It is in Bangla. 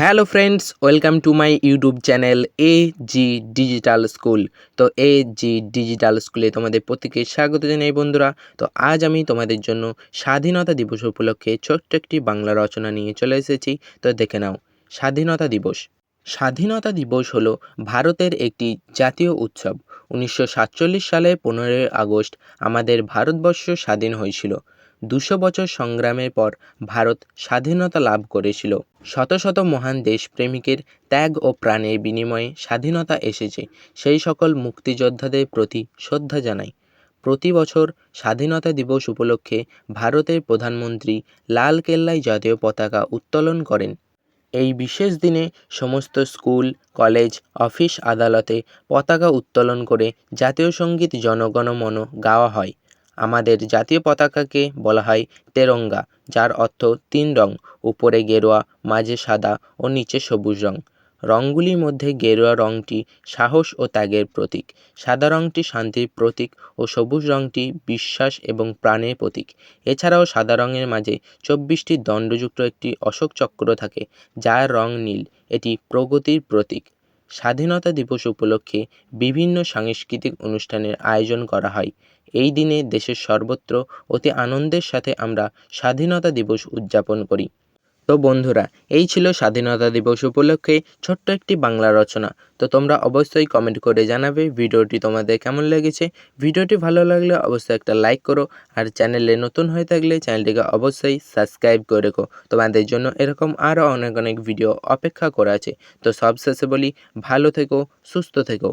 Hello friends welcome to my YouTube channel A G digital school তো এ জি ডিজিটাল স্কুলে তোমাদের প্রত্যেকে স্বাগত জানাই, বন্ধুরা। তো আজ আমি তোমাদের জন্য স্বাধীনতা দিবস উপলক্ষে ছোট্ট একটি বাংলা রচনা নিয়ে চলে এসেছি। তো দেখে নাও, স্বাধীনতা দিবস। স্বাধীনতা দিবস হলো ভারতের একটি জাতীয় উৎসব। উনিশশো সাতচল্লিশ সালে পনেরোই আগস্ট আমাদের ভারতবর্ষ স্বাধীন হয়েছিল। দুশো বছর সংগ্রামের পর ভারত স্বাধীনতা লাভ করেছিল। শত শত মহান দেশপ্রেমিকের ত্যাগ ও প্রাণের বিনিময়ে স্বাধীনতা এসেছে। সেই সকল মুক্তিযোদ্ধাদের প্রতি শ্রদ্ধা জানাই। প্রতি বছর স্বাধীনতা দিবস উপলক্ষে ভারতের প্রধানমন্ত্রী লাল কেল্লায় জাতীয় পতাকা উত্তোলন করেন। এই বিশেষ দিনে সমস্ত স্কুল, কলেজ, অফিস, আদালতে পতাকা উত্তোলন করে জাতীয় সংগীত জনগণমন গাওয়া হয়। আমাদের জাতীয় পতাকাকে বলা হয় তেরঙ্গা, যার অর্থ তিন রং, উপরে গেরুয়া, মাঝে সাদা ও নিচে সবুজ রং। রঙগুলির মধ্যে গেরুয়া রঙটি সাহস ও ত্যাগের প্রতীক। সাদা রঙটি শান্তির প্রতীক ও সবুজ রঙটি বিশ্বাস এবং প্রাণের প্রতীক। এছাড়াও সাদা রঙের মাঝে চব্বিশটি দণ্ডযুক্ত একটি অশোক চক্র থাকে, যার রং নীল। এটি প্রগতির প্রতীক। স্বাধীনতা দিবস উপলক্ষে বিভিন্ন সাংস্কৃতিক অনুষ্ঠানের আয়োজন করা হয়। এই দিনে দেশের সর্বত্র অতি আনন্দের সাথে আমরা স্বাধীনতা দিবস উদযাপন করি। তো বন্ধুরা, এই ছিল স্বাধীনতা দিবস উপলক্ষে ছোট্ট একটি বাংলা রচনা। তো তোমরা অবশ্যই কমেন্ট করে জানাবে ভিডিওটি তোমাদের কেমন লেগেছে। ভিডিওটি ভালো লাগলে অবশ্যই একটা লাইক করো আর চ্যানেলে নতুন হয়ে থাকলে চ্যানেলটিকে অবশ্যই সাবস্ক্রাইব করে রেখো। তোমাদের জন্য এরকম আরও অনেক অনেক ভিডিও অপেক্ষা করা আছে। তো সবশেষে বলি, ভালো থেকো, সুস্থ থেকো।